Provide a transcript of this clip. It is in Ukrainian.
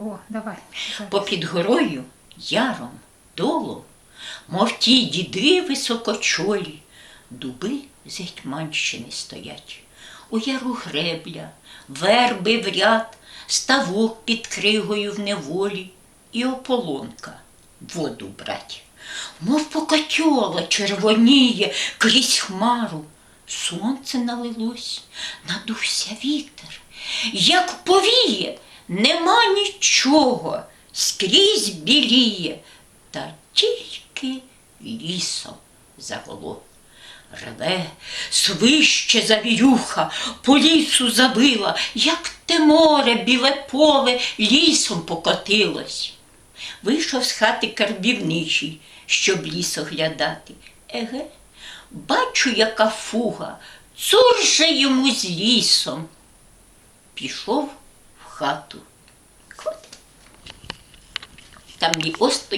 О, давай. Попід горою, яром, долом, мов ті діди високочолі, дуби з Гетьманщини стоять. У яру гребля, верби в ряд, ставок під кригою в неволі і ополонка воду брать. Мов покатьола червоніє крізь хмару. Сонце налилось, надувся вітер. Як повіє, нема нічого, скрізь біліє, та тільки лісом заволо. Реве, свище завірюха, по лісу завила, як те море, біле поле лісом покотилось. Вийшов з хати карбівничий, щоб ліс оглядати. Еге, бачу, яка фуга, цур же йому з лісом. Пішов хату. Там ні осто